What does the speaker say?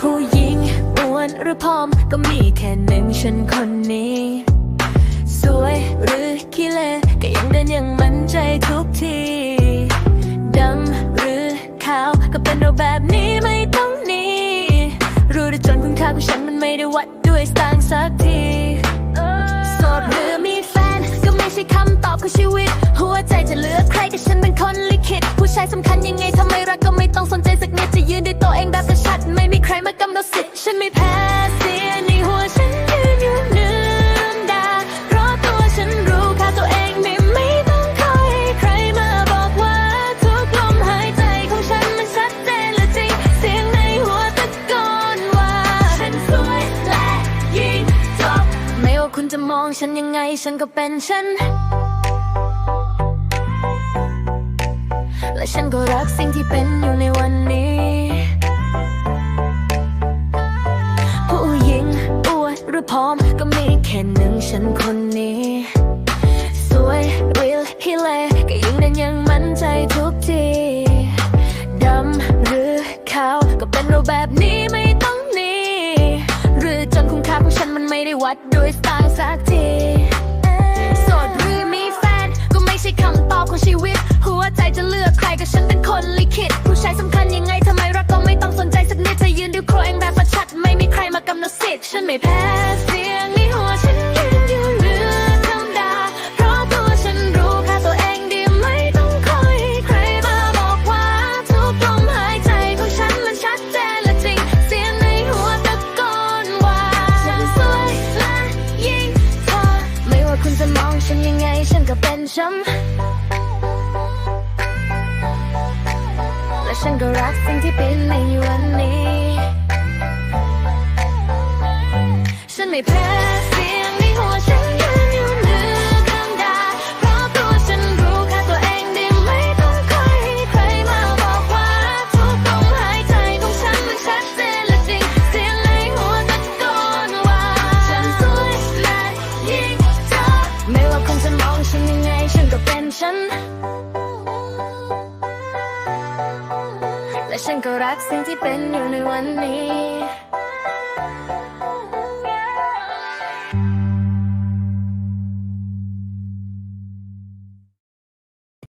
ผู้หรือพร้อผอมก็มีแค่หนึ่งฉันคนนี้ สวยหรือขี้เละก็ยังเดินอย่างมั่นใจทุกทีดำหรือขาวก็เป็นเราแบบนี้ไม่ต้องหนีรู้ได้จนคุณค่าของฉันมันไม่ได้วัดด้วยสตางค์สักทีโสดหรือมีแฟนก็ไม่ใช่คำตอบของชีวิต หัวใจจะเลือกใครก็ฉันเป็นคนลิขิตผู้ชายสำคัญยังไงทำไมรัก คุณจะมองฉันยังไงฉันก็เป็นฉัน และฉันก็รักสิ่งที่เป็นอยู่ในวันนี้ ผู้หญิงอ้วนหรือผอมก็มีแค่หนึ่งฉันคนนี้ สวยเรีลฮิเลก็ยิ่งเด่นยังมั่นใจทุกที ไม่ได้วัดด้วยสตางค์สักทีโสดหรือมีแฟน ก็ไม่ใช่คำตอบของชีวิต หัวใจจะเลือกใครก็ฉันเป็นคนลิขิต ผู้ชายสำคัญยังไงทำไมรักก็ไม่ต้องสนใจสักนิดจะยืนดูโครเองแบบประชัด ไม่มีใครมากำหนดสิทธิ์ฉันไม่แพ้เสียง ฉันยังไงฉันก็เป็นฉันและฉันก็รักสิ่งที่เป็นในวันนี้ ฉันไม่แพ้เสียงในหัวฉัน และฉันก็รักสิ่งที่เป็นอยู่ในวันนี้